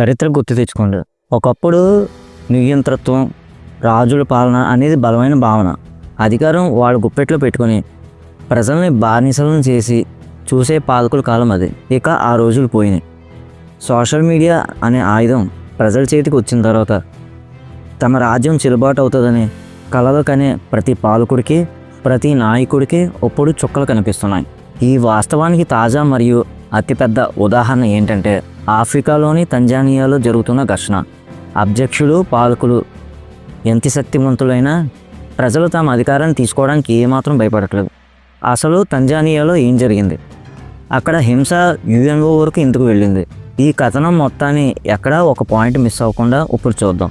చరిత్ర గుర్తు తెచ్చుకోండి. ఒకప్పుడు నియంత్రత్వం రాజుల పాలన అనేది బలమైన భావన. అధికారం వాళ్ళ గుప్పెట్లో పెట్టుకొని ప్రజల్ని బానిసలను చేసి చూసే పాలకుల కాలం అది. ఇక ఆ రోజులు పోయినాయి. సోషల్ మీడియా అనే ఆయుధం ప్రజల చేతికి వచ్చిన తర్వాత తమ రాజ్యం చెల్లుబాటు అవుతుందని కలలు కనే ప్రతి పాలకుడికి ప్రతి నాయకుడికి ఒప్పుడు చుక్కలు కనిపిస్తున్నాయి. ఈ వాస్తవానికి తాజా మరియు అతిపెద్ద ఉదాహరణ ఏంటంటే ఆఫ్రికాలోని తంజానియాలో జరుగుతున్న ఘర్షణ. అధ్యక్షులు పాలకులు ఎంత శక్తివంతులైనా ప్రజలు తమ అధికారాన్ని తీసుకోవడానికి ఏమాత్రం భయపడట్లేదు. అసలు తంజానియాలో ఏం జరిగింది? అక్కడ హింస యుఎన్ఓ వరకు ఎందుకు వెళ్ళింది? ఈ కథనం మొత్తాన్ని ఎక్కడా ఒక పాయింట్ మిస్ అవ్వకుండా ఇప్పుడు చూద్దాం.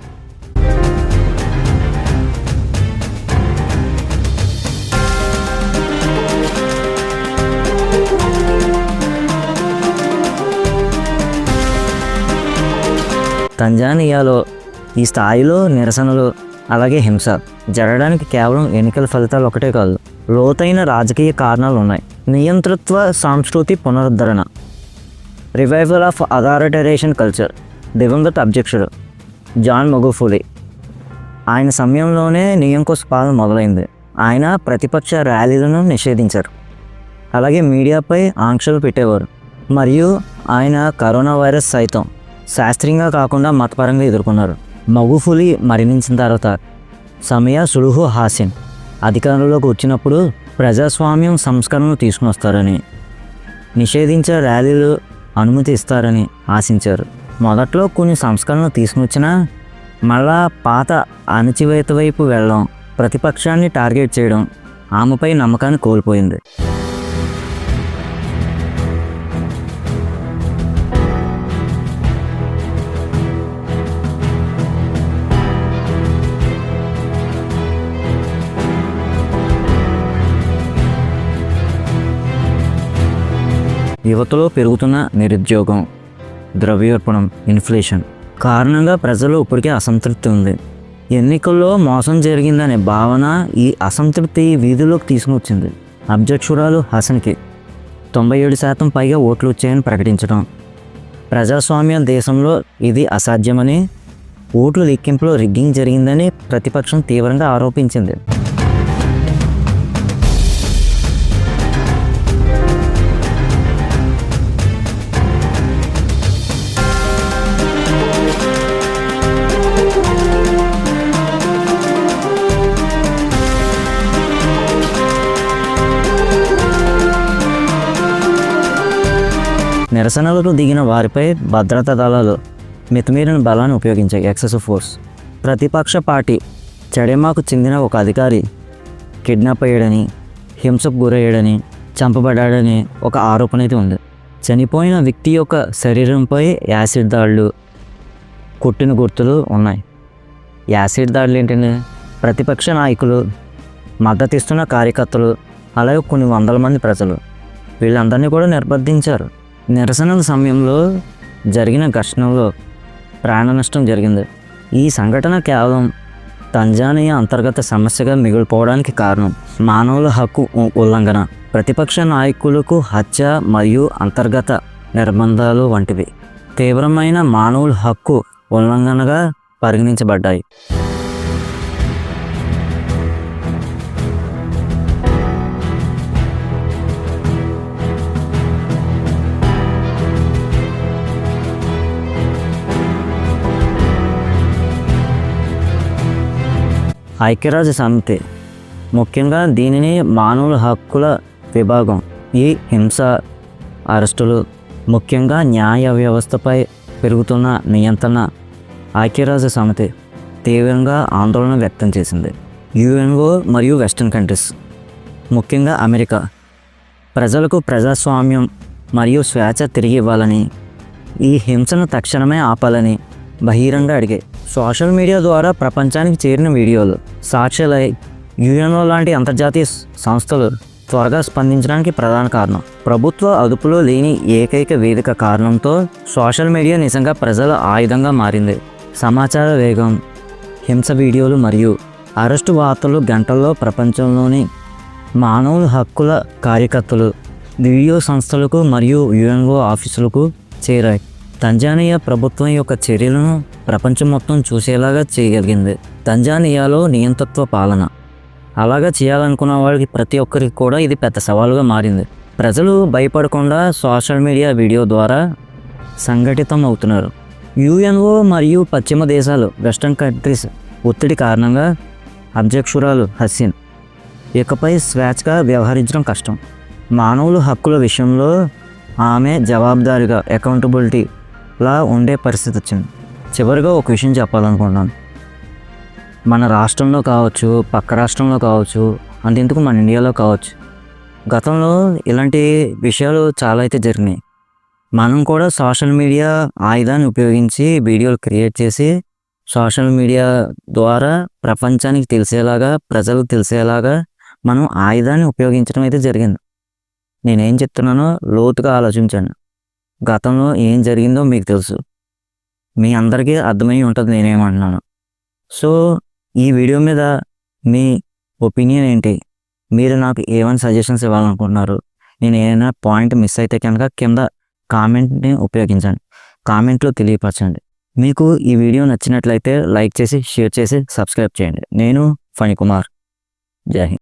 తంజానియాలో ఈ స్థాయిలో నిరసనలు అలాగే హింస జరగడానికి కేవలం ఎన్నికల ఫలితాలు ఒకటే కాదు లోతైన రాజకీయ కారణాలు ఉన్నాయి. నియంతృత్వ సంస్కృతి పునరుద్ధరణ రివైవల్ ఆఫ్ అథారిటరేషన్ కల్చర్ దివంగత అధ్యక్షుడు జాన్ మగుఫులి. ఆయన సమయంలోనే నియంకోస పాలన మొదలైంది. ఆయన ప్రతిపక్ష ర్యాలీలను నిషేధించారు. అలాగే మీడియాపై ఆంక్షలు పెట్టేవారు. మరియు ఆయన కరోనా వైరస్ సైతం శాస్త్రీయంగా కాకుండా మతపరంగా ఎదుర్కొన్నారు. మగుఫులి మరణించిన తర్వాత సమయ సులుహు హాసిన్ అధికారంలోకి వచ్చినప్పుడు ప్రజాస్వామ్యం సంస్కరణలు తీసుకుని వస్తారని నిషేధించే ర్యాలీలు అనుమతి ఇస్తారని ఆశించారు. మొదట్లో కొన్ని సంస్కరణలు తీసుకొచ్చినా మళ్ళా పాత అణచివేత వైపు వెళ్ళడం ప్రతిపక్షాన్ని టార్గెట్ చేయడం ఆమెపై నమ్మకాన్ని కోల్పోయింది. యువతలో పెరుగుతున్న నిరుద్యోగం ద్రవ్యోల్బణం ఇన్ఫ్లేషన్ కారణంగా ప్రజలు ఇప్పటికే అసంతృప్తి ఉంది. ఎన్నికల్లో మోసం జరిగిందనే భావన ఈ అసంతృప్తి వీధిలోకి తీసుకువచ్చింది అధ్యక్షురాలు హసన్కి తొంభై ఏడు శాతం పైగా ఓట్లు వచ్చాయని ప్రకటించడం. ప్రజాస్వామ్య దేశంలో ఇది అసాధ్యమని ఓట్ల లెక్కింపులో రిగ్గింగ్ జరిగిందని ప్రతిపక్షం తీవ్రంగా ఆరోపించింది. నిరసనలకు దిగిన వారిపై భద్రతా దళాలు మితిమీరిన బలాన్ని ఉపయోగించాయి ఎక్సెసివ్ ఫోర్స్ ప్రతిపక్ష పార్టీ చెడెమాకు చెందిన ఒక అధికారి కిడ్నాప్ అయ్యాడని హింసకు గురయ్యాడని చంపబడ్డాడని ఒక ఆరోపణ అయితే ఉంది. చనిపోయిన వ్యక్తి యొక్క శరీరంపై యాసిడ్ దాడులు కొట్టిన గుర్తులు ఉన్నాయి. యాసిడ్ దాడులు ఏంటంటే ప్రతిపక్ష నాయకులు మద్దతిస్తున్న కార్యకర్తలు అలాగే కొన్ని వందల మంది ప్రజలు వీళ్ళందరినీ కూడా నిర్బంధించారు. నిరసనల సమయంలో జరిగిన ఘర్షణలో ప్రాణ నష్టం జరిగింది. ఈ సంఘటన కేవలం తంజానియా అంతర్గత సమస్యగా మిగిలిపోవడానికి కారణం మానవుల హక్కు ఉ- ఉల్లంఘన. ప్రతిపక్ష నాయకులకు హత్య మరియు అంతర్గత నిర్బంధాలు వంటివి తీవ్రమైన మానవుల హక్కు ఉల్లంఘనగా పరిగణించబడ్డాయి. ఐక్యరాజ్య సమితి ముఖ్యంగా దీనిని మానవుల హక్కుల విభాగం ఈ హింస అరెస్టులు ముఖ్యంగా న్యాయ వ్యవస్థపై పెరుగుతున్న నియంత్రణ ఐక్యరాజ్య సమితి తీవ్రంగా ఆందోళన వ్యక్తం చేసింది. యుఎన్ఓ మరియు వెస్టర్న్ కంట్రీస్ ముఖ్యంగా అమెరికా ప్రజలకు ప్రజాస్వామ్యం మరియు స్వేచ్ఛ తిరిగి ఇవ్వాలని ఈ హింసను తక్షణమే ఆపాలని బహిరంగ అడిగాయి. సోషల్ మీడియా ద్వారా ప్రపంచానికి చేరిన వీడియోలు సాక్షలై యుఎన్ఓ లాంటి అంతర్జాతీయ సంస్థలు త్వరగా స్పందించడానికి ప్రధాన కారణం. ప్రభుత్వ అదుపులో లేని ఏకైక వేదిక కారణంతో సోషల్ మీడియా నిజంగా ప్రజల ఆయుధంగా మారింది. సమాచార వేగం హింస వీడియోలు మరియు అరెస్టు వార్తలు గంటల్లో ప్రపంచంలోని మానవుల హక్కుల కార్యకర్తలు వీడియో సంస్థలకు మరియు యుఎన్ఓ ఆఫీసులకు చేరాయి. తంజానియా ప్రభుత్వం యొక్క చర్యలను ప్రపంచం మొత్తం చూసేలాగా చేయగలిగింది. తంజానియాలో నియంతత్వ పాలన. అలాగా చేయాలనుకున్న వాళ్ళకి ప్రతి ఒక్కరికి కూడా ఇది పెద్ద సవాలుగా మారింది. ప్రజలు భయపడకుండా సోషల్ మీడియా వీడియో ద్వారా సంఘటితం అవుతున్నారు యుఎన్ఓ మరియు పశ్చిమ దేశాలు వెస్టర్న్ కంట్రీస్ ఒత్తిడి కారణంగా అధ్యక్షురాలు హసీన్ ఇకపై స్వేచ్ఛగా వ్యవహరించడం కష్టం. మానవుల హక్కుల విషయంలో ఆమె జవాబుదారిగా లా ఉండే పరిస్థితి వచ్చింది. చివరిగా ఒక విషయం చెప్పాలనుకుంటున్నాను. మన రాష్ట్రంలో కావచ్చు పక్క రాష్ట్రంలో కావచ్చు అంతెందుకు మన ఇండియాలో కావచ్చు గతంలో ఇలాంటి విషయాలు చాలా అయితే జరిగినాయి. మనం కూడా సోషల్ మీడియా ఆయుధాన్ని ఉపయోగించి వీడియోలు క్రియేట్ చేసి సోషల్ మీడియా ద్వారా ప్రపంచానికి తెలిసేలాగా ప్రజలకు తెలిసేలాగా మనం ఆయుధాన్ని ఉపయోగించడం అయితే జరిగింది. నేనేం చెప్తున్నానో లోతుగా ఆలోచించాను గతంలో ఏం జరిగిందో మీకు తెలుసు. మీ అందరికీ అర్థమై ఉంటుంది నేనేమంటున్నాను. సో ఈ వీడియో మీద మీ ఒపీనియన్ ఏంటి? మీరు నాకు ఏమైనా సజెషన్స్ ఇవ్వాలనుకుంటున్నారు? నేను ఏదైనా పాయింట్ మిస్ అయితే కనుక కింద కామెంట్ని ఉపయోగించండి. కామెంట్లో తెలియపరచండి. మీకు ఈ వీడియో నచ్చినట్లయితే లైక్ చేసి షేర్ చేసి సబ్స్క్రైబ్ చేయండి. నేను ఫణి కుమార్ జై హింద్.